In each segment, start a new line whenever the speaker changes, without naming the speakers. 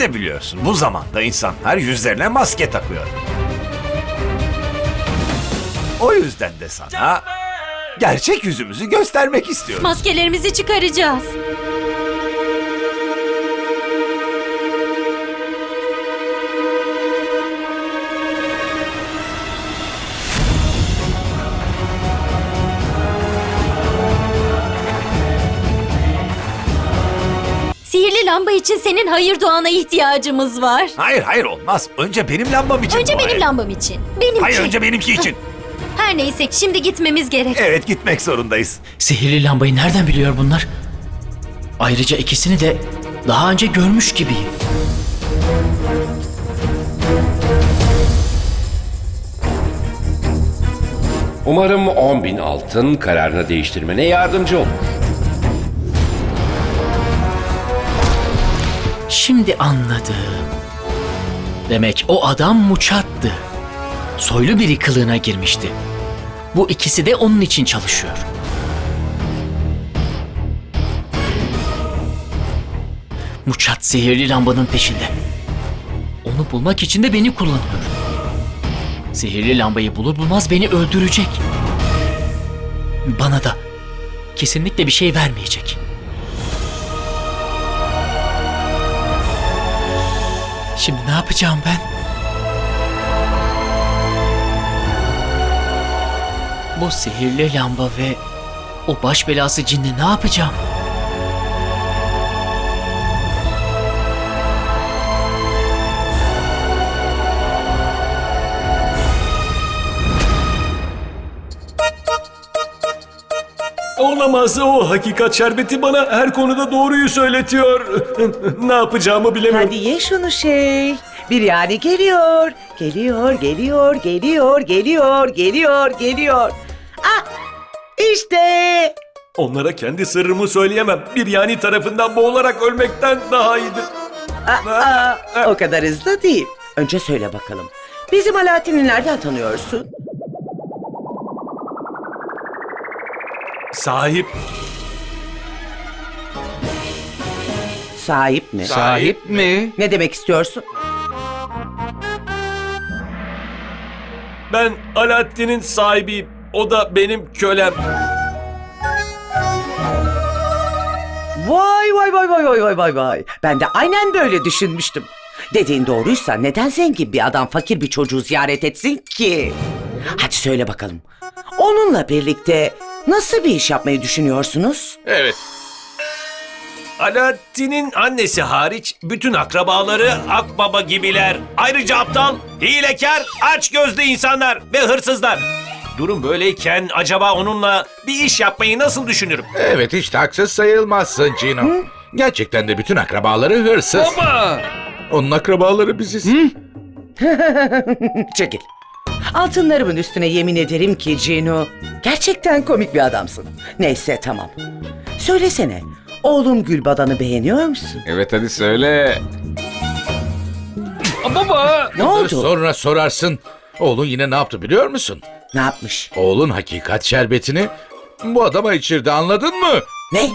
De biliyorsun bu zamanda insanlar yüzlerine maske takıyor. O yüzden de sana gerçek yüzümüzü göstermek istiyorum.
Maskelerimizi çıkaracağız. Lamba için senin hayır duana ihtiyacımız var.
Hayır hayır olmaz. Önce benim lambam için
Önce
dua
benim
et.
lambam için. Benimki.
Hayır önce benimki için.
Her neyse şimdi gitmemiz gerek.
Evet gitmek zorundayız.
Sihirli lambayı nereden biliyor bunlar? Ayrıca ikisini de daha önce görmüş gibiyim.
Umarım 10 bin altın kararını değiştirmene yardımcı olur.
Şimdi anladım. Demek o adam Muçat'tı. Soylu biri kılığına girmişti. Bu ikisi de onun için çalışıyor. Muçat sihirli lambanın peşinde. Onu bulmak için de beni kullanıyor. Sihirli lambayı bulur bulmaz beni öldürecek. Bana da kesinlikle bir şey vermeyecek. Şimdi ne yapacağım ben? Bu sihirli lamba ve o baş belası cinle ne yapacağım?
Olamaz o hakikat şerbeti bana her konuda doğruyu söyletiyor. ne yapacağımı bilemiyorum.
Hadi ye şunu şey. Bir yani geliyor. Geliyor, geliyor, geliyor, geliyor, geliyor, geliyor. Ah! İşte.
Onlara kendi sırrımı söyleyemem. Bir yani tarafından boğularak ölmekten daha iyidir.
Aa, aa, o kadar hızlı değil. Önce söyle bakalım. Bizim Alaaddin'i nereden tanıyorsun?
Sahip
Sahip mi?
Sahip mi?
Ne demek istiyorsun?
ben Alaaddin'in sahibiyim. O da benim kölem.
Vay vay vay vay vay vay vay vay. Ben de aynen böyle düşünmüştüm. Dediğin doğruysa neden zengin bir adam fakir bir çocuğu ziyaret etsin ki? Hadi söyle bakalım. Onunla birlikte nasıl bir iş yapmayı düşünüyorsunuz?
Evet.
Alaaddin'in annesi hariç bütün akrabaları akbaba gibiler. Ayrıca aptal, hilekar, aç gözlü insanlar ve hırsızlar. Durum böyleyken acaba onunla bir iş yapmayı nasıl düşünürüm?
Evet hiç de haksız sayılmazsın Cino. Gerçekten de bütün akrabaları hırsız.
Baba!
Onun akrabaları biziz.
Çekil. Altınlarımın üstüne yemin ederim ki Cino. Gerçekten komik bir adamsın. Neyse tamam. Söylesene. Oğlum Gülbadan'ı beğeniyor musun?
Evet hadi söyle.
Ne oldu?
Sonra sorarsın. Oğlun yine ne yaptı biliyor musun?
Ne yapmış?
Oğlun hakikat şerbetini bu adama içirdi anladın mı?
Ne?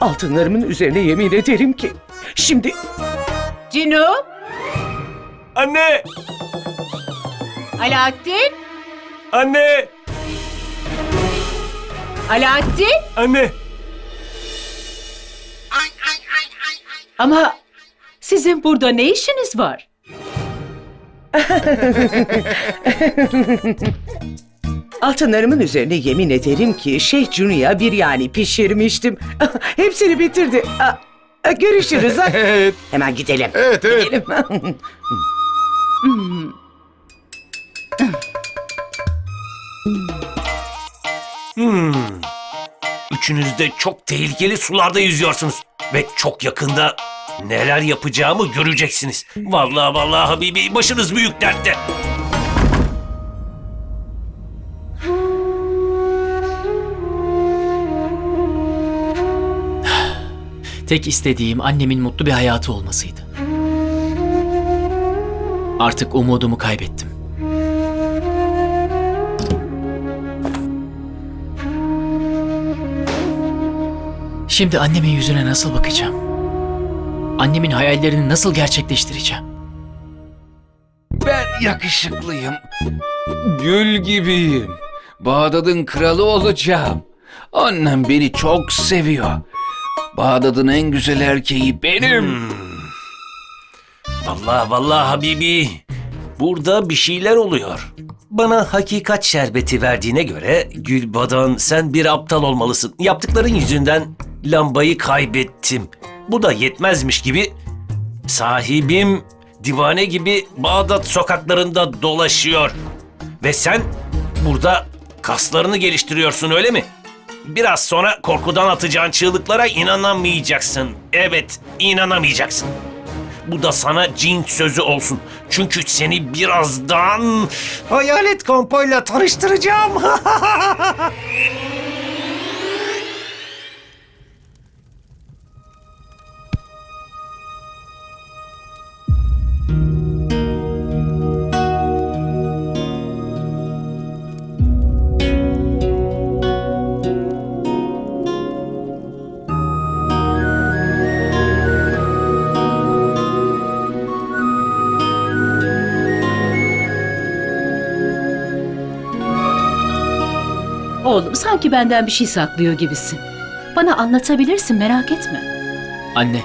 Altınlarımın üzerine yemin ederim ki. Şimdi...
Cino,
Anne!
Alaaddin,
Anne!
Alaaddin.
Anne!
Ama sizin burada ne işiniz var?
Altınlarımın üzerine yemin ederim ki Şeyh Cunu'ya bir yani pişirmiştim. Hepsini bitirdi. Aa, Görüşürüz. ha.
Evet.
Hemen gidelim.
Evet evet.
Gidelim.
Hmm. Üçünüz de çok tehlikeli sularda yüzüyorsunuz. Ve çok yakında neler yapacağımı göreceksiniz. Vallahi vallahi Habibi başınız büyük dertte.
Tek istediğim annemin mutlu bir hayatı olmasıydı. Artık umudumu kaybettim. Şimdi annemin yüzüne nasıl bakacağım? Annemin hayallerini nasıl gerçekleştireceğim?
Ben yakışıklıyım. Gül gibiyim. Bağdat'ın kralı olacağım. Annem beni çok seviyor. Bağdat'ın en güzel erkeği benim.
Vallahi vallahi Habibi. Burada bir şeyler oluyor. Bana hakikat şerbeti verdiğine göre Gülbadan sen bir aptal olmalısın. Yaptıkların yüzünden lambayı kaybettim. Bu da yetmezmiş gibi sahibim divane gibi Bağdat sokaklarında dolaşıyor. Ve sen burada kaslarını geliştiriyorsun öyle mi? Biraz sonra korkudan atacağın çığlıklara inanamayacaksın. Evet, inanamayacaksın. Bu da sana cin sözü olsun. Çünkü seni birazdan hayalet kompoyla tanıştıracağım.
Oğlum sanki benden bir şey saklıyor gibisin. Bana anlatabilirsin merak etme.
Anne.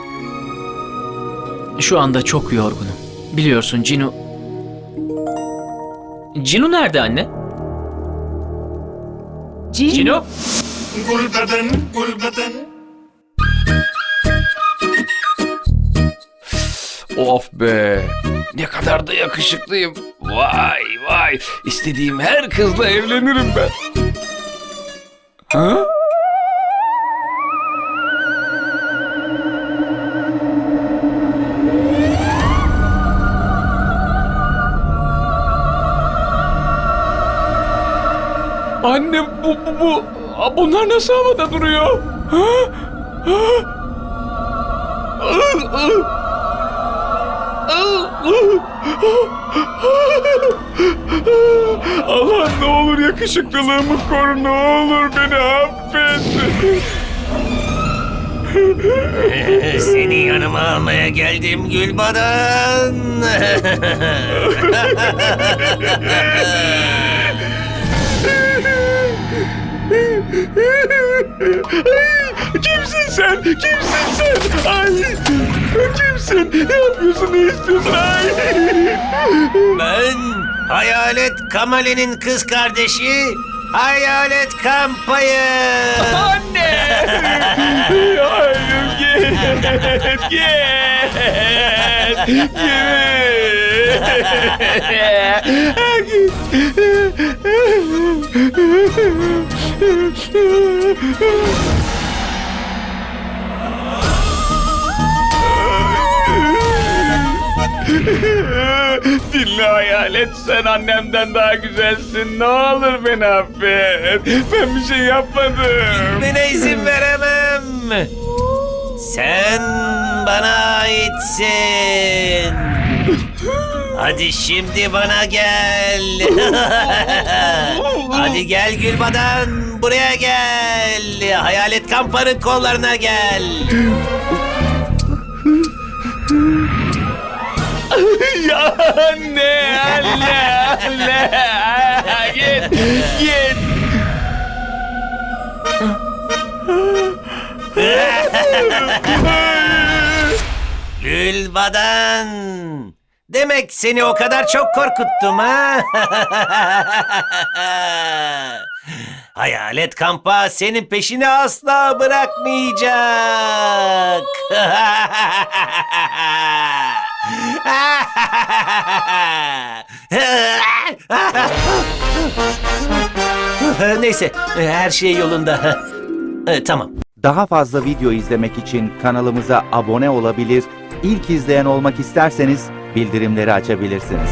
Şu anda çok yorgunum. Biliyorsun Cinu... Cinu nerede anne?
Cin,
Cinu?
Of be. Ne kadar da yakışıklıyım. Vay vay. İstediğim her kızla evlenirim ben. Ha? Anne bu bu bu. Bunlar nasıl havada duruyor? Ha? Ha? Allah ne olur yakışıklılığımı koru ne olur beni affet.
Seni yanıma almaya geldim Gülbadan.
Kimsin sen? Kimsin sen? Ay! Kimsin? Ne yapıyorsun? Ne istiyorsun? Ay!
ben Hayalet Kamale'nin kız kardeşi Hayalet Kampayı.
Anne! Hayır git! Git! Dinle hayalet sen annemden daha güzelsin. Ne olur beni affet. Ben bir şey yapmadım.
Gitmene izin veremem. Sen bana aitsin. Hadi şimdi bana gel. Hadi gel Gülbadan buraya gel. Hayalet kampanın kollarına gel.
Ya anne, anne, anne. Git, git.
Gülbadan. Demek seni o kadar çok korkuttum ha? Hayalet kampa senin peşini asla bırakmayacak. Neyse, her şey yolunda. Tamam.
Daha fazla video izlemek için kanalımıza abone olabilir, ilk izleyen olmak isterseniz bildirimleri açabilirsiniz.